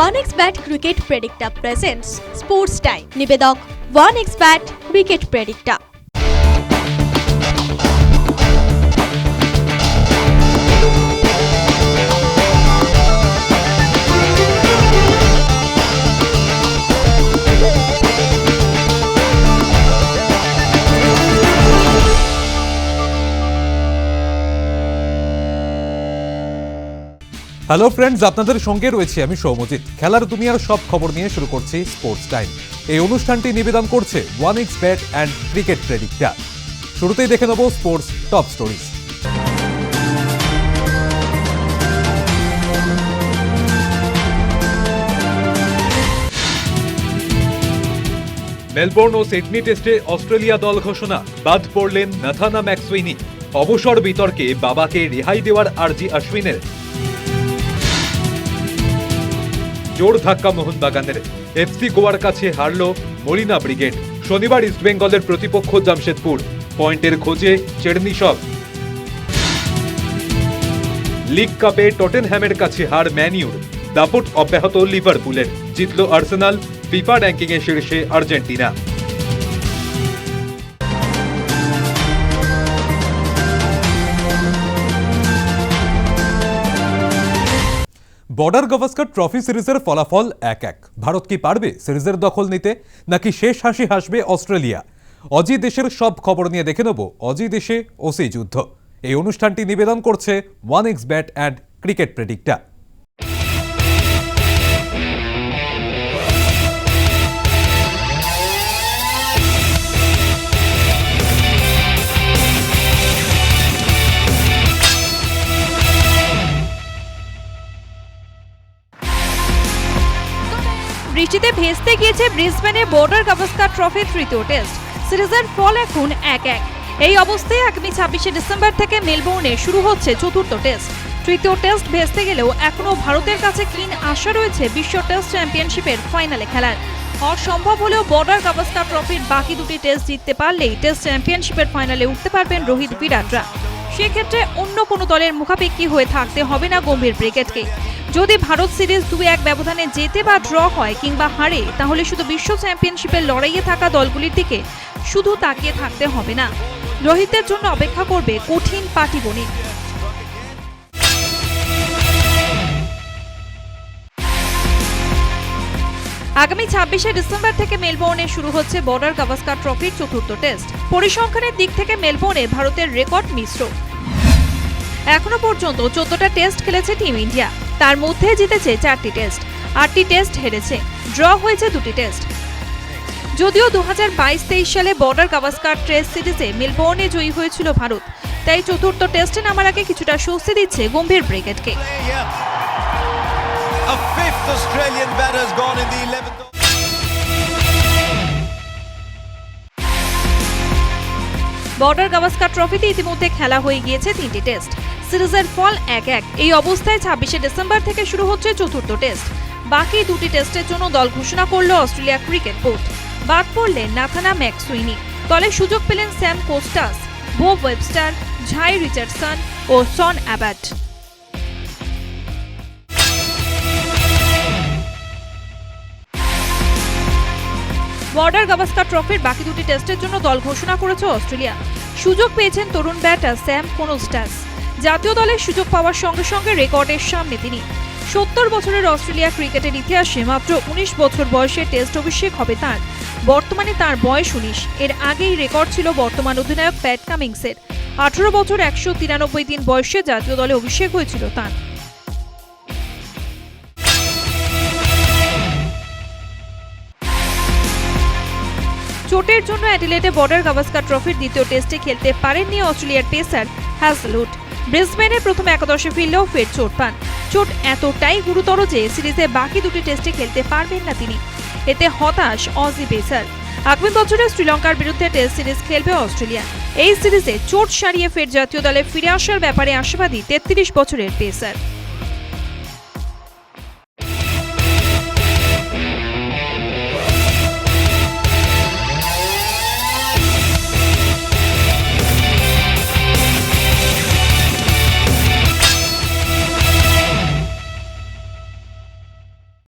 One X bat cricket predicta presents sports time নিবেদক one X bat cricket predicta hello friends আপনাদের সঙ্গে রয়েছে আমি সৌমজিৎ। খেলার দুনিয়ার সব খবর নিয়ে শুরু করছি স্পোর্টস টাইম এই অনুষ্ঠানটি নিবেদন করছে one X bat and cricket predictor শুরুতেই দেখে নেব স্পোর্টস টপ স্টোরিজ মেলবোর্ন ও সিডনি টেস্টে অস্ট্রেলিয়া দল ঘোষণা। বাদ পড়লেন নাথানা ম্যাক্সুইনি অবসর বিতর্কে বাবাকে রেহাই দেওয়ার আর্জি অশ্বিনের জোর ধাক্কা মোহনবাগানের। এফসি গোয়ার কাছে হারল মরিনা ব্রিগেড। শনিবার ইস্টবেঙ্গলের প্রতিপক্ষ জামশেদপুর। পয়েন্টের খোঁজে চেরনিসব লিগ কাপে টটেনহ্যামের কাছে হার ম্যানিউর দাপট অব্যাহত লিভারপুলের। জিতল আর্সেনাল। ফিফা র্যাঙ্কিংয়ে শীর্ষে আর্জেন্টিনা। বর্ডার গাভাস্কার ট্রফি সিরিজের ফলাফল এক এক ভারত কি পারবে সিরিজের দখল নিতে, নাকি শেষ হাসি হাসবে অস্ট্রেলিয়া? অজি দেশের সব খবর নিয়ে দেখে নেব অজি দেশে ওসি যুদ্ধ। এই অনুষ্ঠানটি নিবেদন করছে one X bat and cricket predicta বৃষ্টিতে ভেস্তে গিয়েছে ব্রিসবেনে বর্ডার গাভাস্কার ট্রফির তৃতীয় টেস্ট। সিরিজের ফল এখন এক এক। এই অবস্থায় আগামী ছাব্বিশে ডিসেম্বর থেকে মেলবোর্নে শুরু হচ্ছে চতুর্থ টেস্ট। তৃতীয় টেস্ট ভেস্তে গেলেও এখনও ভারতের কাছে ক্লিন আশা রয়েছে বিশ্ব টেস্ট চ্যাম্পিয়নশিপের ফাইনালে খেলার। অসম্ভব হলেও বর্ডার গাভাস্কার ট্রফির বাকি দুটি টেস্ট জিততে পারলেই টেস্ট চ্যাম্পিয়নশিপের ফাইনালে উঠতে পারবেন রোহিত বিরাটরা। সেক্ষেত্রে অন্য কোনো দলের মুখাপেক্ষি হয়ে থাকতে হবে না গম্ভীর ব্রিগেডকে যদি ভারত সিরিজ দুই এক ব্যবধানে যেতে বা ড্র হয় কিংবা হারে, তাহলে শুধু বিশ্ব চ্যাম্পিয়নশিপের লড়াইয়ে থাকা দলগুলির দিকে শুধু তাকিয়ে থাকতে হবে না। রোহিতের জন্য অপেক্ষা করবে কঠিন পাটিগণিত। আগামী ছাব্বিশে ডিসেম্বর থেকে মেলবোর্নে শুরু হচ্ছে বর্ডার গাভাস্কার ট্রফির চতুর্থ টেস্ট। পরিসংখ্যানের দিক থেকে মেলবোর্নে ভারতের রেকর্ড মিশ্র। এখনও পর্যন্ত চোদ্দটা টেস্ট খেলেছে টিম ইন্ডিয়া। তার মধ্যে জিতেছে চারটি টেস্ট আটটি টেস্ট হেরেছে ড্র হয়েছে দুটি টেস্ট যদিও দু হাজার বাইশ তেইশ সালে বর্ডার গাভাস্কার টেস্ট সিরিজে মেলবোর্নে জয়ী হয়েছিল ভারত তাই চতুর্থ টেস্টে নামার আগে কিছুটা স্বস্তি দিচ্ছে গম্ভীর ব্রিগেডকে Australia. A fifth Australian batter's gone in the 11th. Border Gavaskar ট্রফিতে ইতিমধ্যে খেলা হয়ে গিয়েছে তিনটি টেস্ট সিরিজের ফল এক এক। এই অবস্থায় ছাব্বিশে ডিসেম্বর থেকে শুরু হচ্ছে চতুর্থ টেস্ট। বাকি দুটি টেস্টের জন্য দল ঘোষণা করল অস্ট্রেলিয়া ক্রিকেট বোর্ড। বাদ পড়লেন নাথানা ম্যাকসুইনি। দলে সুযোগ পেলেন Sam Konstas Beau Webster, Jhye Richardson ও সন অ্যাবাট। বর্ডার গাভাস্কার ট্রফির বাকি দুটি টেস্টের জন্য দল ঘোষণা করেছে অস্ট্রেলিয়া। সুযোগ পেয়েছেন তরুণ ব্যাটার স্যাম কোনোস্টাস। জাতীয় দলের সুযোগ পাওয়ার সঙ্গে সঙ্গে রেকর্ডের সামনে তিনি। সত্তর বছরের অস্ট্রেলিয়া ক্রিকেটের ইতিহাসে মাত্র উনিশ বছর বয়সে টেস্ট অভিষেক হবে তার। বর্তমানে তার বয়স উনিশ। এর আগেই রেকর্ড ছিল বর্তমান অধিনায়ক প্যাট কামিংসের। আঠারো বছর একশো তিরানব্বই দিন বয়সে জাতীয় দলে অভিষেক হয়েছিল তার। চোটের জন্য অ্যাডিলেটে বর্ডার গাভাস্কার ট্রফির দ্বিতীয় টেস্টে খেলতে পারেননি অস্ট্রেলিয়ার পেসার হ্যাজলুড ব্রিসবেনে প্রথম একাদশে ফিরলেও ফের চোট পান। চোট এতটাই গুরুতর যে সিরিজে বাকি দুটি টেস্টে খেলতে পারবেন না তিনি। এতে হতাশ অজি পেসার। আগামী বছরে শ্রীলঙ্কার বিরুদ্ধে টেস্ট সিরিজ খেলবে অস্ট্রেলিয়া। এই সিরিজে চোট সারিয়ে ফের জাতীয় দলে ফিরে আসার ব্যাপারে আশাবাদী তেত্রিশ বছরের পেসার।